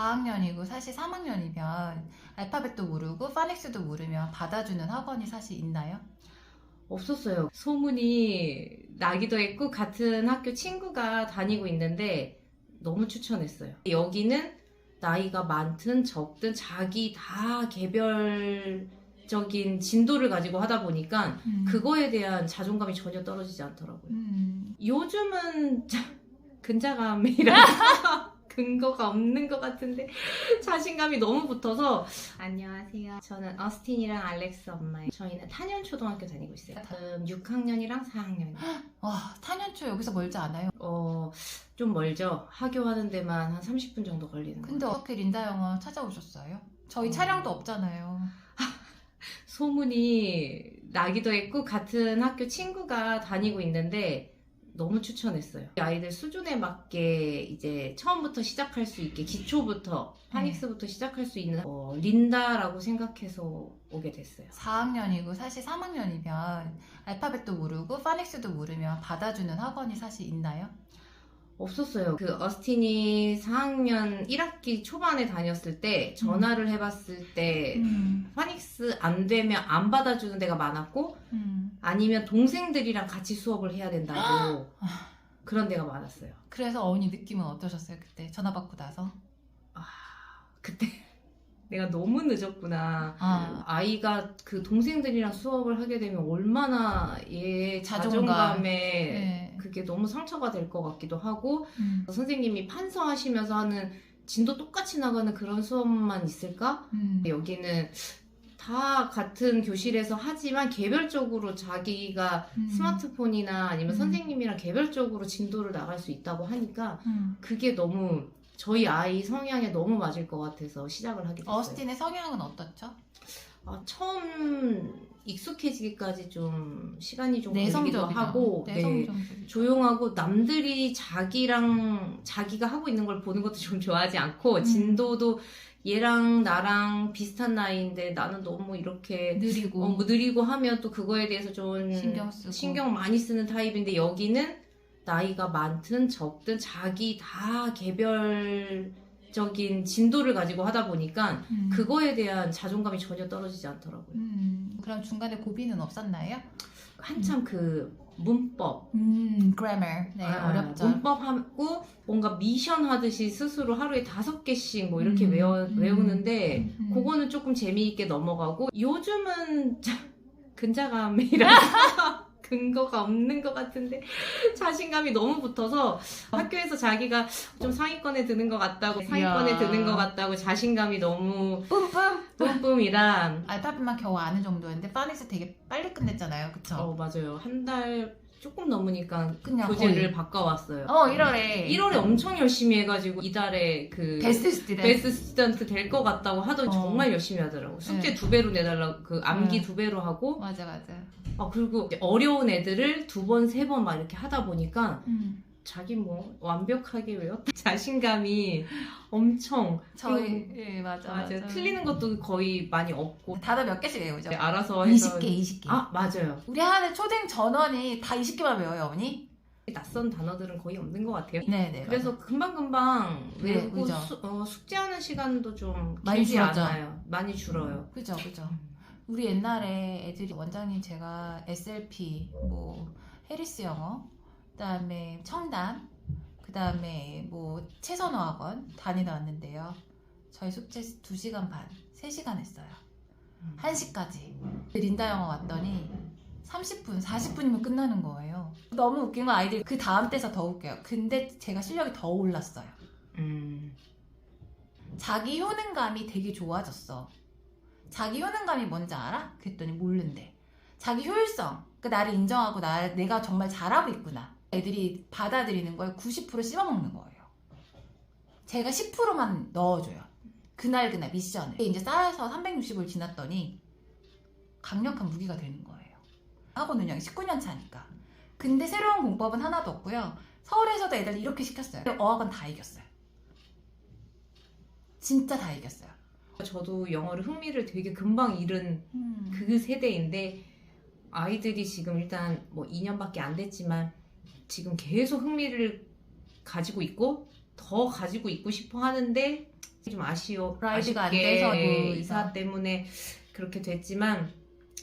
4학년이고 사실 3학년이면 알파벳도 모르고 파닉스도 모르면 받아주는 학원이 사실 있나요? 없었어요. 소문이 나기도 했고 같은 학교 친구가 다니고 있는데 너무 추천했어요. 여기는 나이가 많든 적든 자기 다 개별적인 진도를 가지고 하다 보니까 그거에 대한 자존감이 전혀 떨어지지 않더라고요. 음. 요즘은 자- 근자감이라 근거가 없는 것 같은데 자신감이 너무 붙어서 안녕하세요. 저는 어스틴이랑 알렉스 엄마예요. 저희는 탄현 초등학교 다니고 있어요. 지금 6학년이랑 4학년이요. 와, 탄현초 여기서 멀지 않아요? 어, 좀 멀죠. 하교하는 데만 한 30분 정도 걸리는 근데 거예요. 어떻게 린다 영어 찾아오셨어요? 저희 어. 차량도 없잖아요. 소문이 나기도 했고 같은 학교 친구가 다니고 있는데 너무 추천했어요. 아이들 수준에 맞게 이제 처음부터 시작할 수 있게 기초부터 파닉스부터 시작할 수 있는 어, 린다라고 생각해서 오게 됐어요. 4학년이고 사실 3학년이면 알파벳도 모르고 파닉스도 모르면 받아주는 학원이 사실 있나요? 없었어요. 그 어스틴이 4학년 1학기 초반에 다녔을 때 전화를 해봤을 때 음. 파닉스 안 되면 안 받아주는 데가 많았고 음. 아니면 동생들이랑 같이 수업을 해야 된다고 그런 데가 많았어요. 그래서 어머니 느낌은 어떠셨어요 그때 전화 받고 나서? 그때 내가 너무 늦었구나. 아, 아이가 그 동생들이랑 수업을 하게 되면 얼마나 얘 자존감. 자존감에 네. 그게 너무 상처가 될 것 같기도 하고 음. 선생님이 판서하시면서 하는 진도 똑같이 나가는 그런 수업만 있을까? 음. 여기는 다 같은 교실에서 하지만 개별적으로 자기가 음. 스마트폰이나 아니면 음. 선생님이랑 개별적으로 진도를 나갈 수 있다고 하니까 음. 그게 너무 저희 아이 성향에 너무 맞을 것 같아서 시작을 하게 됐어요. 어스틴의 성향은 어떻죠? 아, 처음 익숙해지기까지 좀 시간이 좀 걸리기도 내성적이다. 하고 네. 조용하고 남들이 자기랑 자기가 하고 있는 걸 보는 것도 좀 좋아하지 않고 음. 진도도 얘랑 나랑 비슷한 나이인데 나는 너무 이렇게 느리고 어, 뭐 느리고 하면 또 그거에 대해서 좀 신경 쓰고. 신경 많이 쓰는 타입인데 여기는 나이가 많든 적든 자기 다 개별 적인 진도를 가지고 하다 보니까 음. 그거에 대한 자존감이 전혀 떨어지지 않더라고요. 음. 그럼 중간에 고비는 없었나요? 한참 그 문법 음, grammar. 네, 아, 어렵죠. 문법하고 뭔가 미션 하듯이 스스로 하루에 다섯 개씩 뭐 이렇게 음, 외워, 음, 외우는데 음. 그거는 조금 재미있게 넘어가고 요즘은 자- 근자감이라 근거가 없는 것 같은데 자신감이 너무 붙어서 학교에서 자기가 좀 상위권에 드는 것 같다고 상위권에. 드는 것 같다고 자신감이 너무 뿜뿜. 뿜뿜이라 알파벳만 겨우 아는 정도였는데 파닉스 되게 빨리 끝냈잖아요. 그쵸? 어 맞아요 한 달 조금 넘으니까 그냥 교재를 거의. 바꿔왔어요 어, 1월에 1월에 엄청 열심히 해가지고 이달에 그 베스트 스튜던트. 베스트 스튜던트 될 것 같다고 하더니 어. 정말 열심히 하더라고. 숙제 네. 두 배로 내달라고 그 암기 네. 두 배로 하고 맞아, 맞아. 아 그리고 어려운 애들을 두 번 세 번 막 이렇게 하다 보니까 음. 자기 뭐 완벽하게 외웠다 자신감이 엄청 저희, 그리고- 예, 맞아, 맞아요. 맞아. 틀리는 것도 거의 많이 없고 단어 몇 개씩 외우죠? 알아서 해서 20개, 20개. 아 맞아요. 우리 하는 초등 전원이 다 20개만 외워요, 어머니? 낯선 단어들은 거의 없는 것 같아요. 네네. 그래서 금방금방 네, 외우고 그죠. 수- 어, 숙제하는 시간도 좀 많이 줄었죠. 않아요. 많이 줄어요. 그죠, 그죠. 우리 옛날에 애들이 원장님 제가 SLP, 뭐, 해리스 영어, 그 다음에 청담, 그 다음에 뭐, 채선어 학원 다니다 왔는데요. 저희 숙제 2시간 반, 3시간 했어요. 음. 1시까지. 린다 영어 왔더니 30분, 40분이면 끝나는 거예요. 너무 웃긴 건 아이들이 그 다음 때서 더 웃겨요. 근데 제가 실력이 더 올랐어요. 음. 자기 효능감이 되게 좋아졌어. 자기 효능감이 뭔지 알아? 그랬더니 모른대. 자기 효율성. 그 나를 인정하고 나, 내가 정말 잘하고 있구나. 애들이 받아들이는 걸90% 씹어먹는 거예요. 제가 10%만 넣어줘요. 그날 그날 미션을. 이제 쌓여서 360을 지났더니 강력한 무기가 되는 거예요. 학원 운영이 19년 차니까. 근데 새로운 공법은 하나도 없고요. 서울에서도 애들 이렇게 시켰어요. 어학원 다 이겼어요. 진짜 다 이겼어요. 저도 영어를 흥미를 되게 금방 잃은 음. 그 세대인데 아이들이 지금 일단 뭐 2년밖에 안 됐지만 지금 계속 흥미를 가지고 있고 더 가지고 있고 싶어 하는데 좀 아쉬워 라이드가 안 돼서도 이사 이사. 때문에 그렇게 됐지만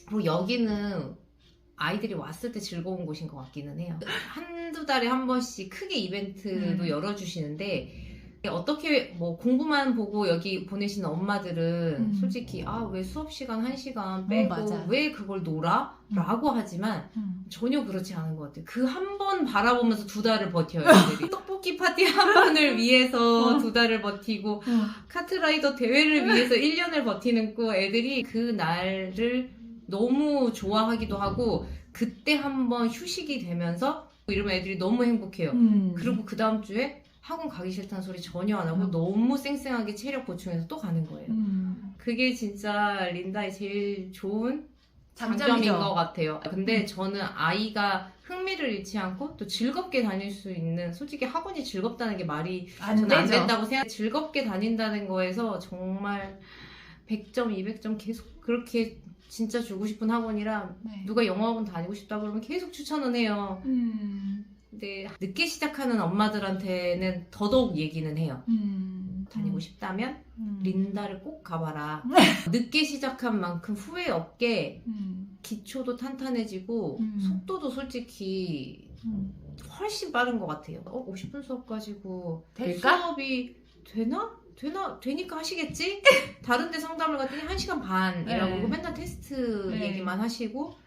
그리고 여기는 아이들이 왔을 때 즐거운 곳인 것 같기는 해요. 한두 달에 한 번씩 크게 이벤트도 음. 열어주시는데 어떻게 뭐 공부만 보고 여기 보내시는 엄마들은 음. 솔직히 아 왜 수업 시간 한 시간 빼고 맞아. 왜 그걸 놀아? 음. 라고 하지만 음. 전혀 그렇지 않은 것 같아요. 그 한 번 바라보면서 두 달을 버텨요. 떡볶이 파티 한 번을 위해서 어. 두 달을 버티고, 카트라이더 대회를 위해서 1년을 버티는 거 애들이 그 날을 너무 좋아하기도 하고, 그때 한번 휴식이 되면서 이러면 애들이 너무 행복해요. 음. 그리고 그 다음 주에 학원 가기 싫다는 소리 전혀 안 하고 음. 너무 쌩쌩하게 체력 보충해서 또 가는 거예요. 음. 그게 진짜 린다의 제일 좋은 장점인. 것 같아요. 근데 음. 저는 아이가 흥미를 잃지 않고 또 즐겁게 다닐 수 있는 솔직히 학원이 즐겁다는 게 말이 안 저는 안. 된다고 생각. 즐겁게 다닌다는 거에서 정말 100점, 200점 계속 그렇게 진짜 주고 싶은 학원이라 네. 누가 영어 학원 다니고 싶다 그러면 계속 추천은 해요. 음. 근데 늦게 시작하는 엄마들한테는 더더욱 얘기는 해요. 음. 다니고 싶다면 음. 린다를 꼭 가봐라. 늦게 시작한 만큼 후회 없게 음. 기초도 탄탄해지고 음. 속도도 솔직히 음. 훨씬 빠른 것 같아요. 어, 50분 수업 가지고 될까? 수업이 되나? 되나? 되니까 하시겠지? 다른 데 상담을 갔더니 1시간 반이라고 네. 맨날 테스트 네. 얘기만 하시고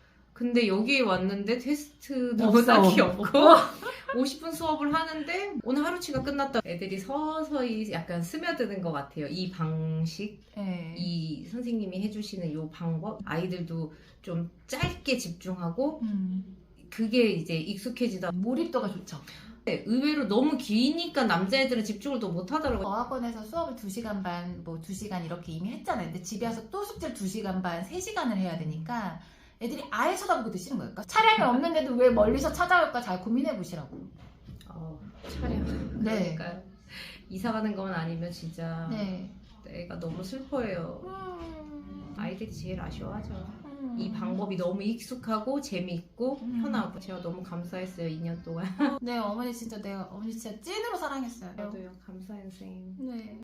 근데 여기에 왔는데 테스트도 없어. 딱히 없고 50분 수업을 하는데 오늘 하루치가 끝났다. 애들이 서서히 약간 스며드는 것 같아요. 이 방식 네. 이 선생님이 해주시는 요 방법 아이들도 좀 짧게 집중하고 음. 그게 이제 익숙해지다 몰입도가 좋죠. 의외로 너무 기니까 남자애들은 집중을 더 못하더라고요 어학원에서 수업을 2시간 반, 뭐 2시간 이렇게 이미 했잖아요. 근데 집에 와서 또 숙제를 2시간 반, 3시간을 해야 되니까 애들이 아예 쳐다보기 싫은 거예요. 그러니까 차량이 없는데도 왜 멀리서 찾아올까 잘 고민해 보시라고. 어, 차량 네. 그러니까 이사 가는 것만 아니면 진짜 네. 애가 너무 슬퍼해요 음. 아이들이 제일 아쉬워하죠 음. 이 방법이 너무 익숙하고 재미있고 음. 편하고 제가 너무 감사했어요 2년 동안 네, 어머니 진짜 내가 어머니 진짜 찐으로 사랑했어요. 저도요 감사해요 선생님 네.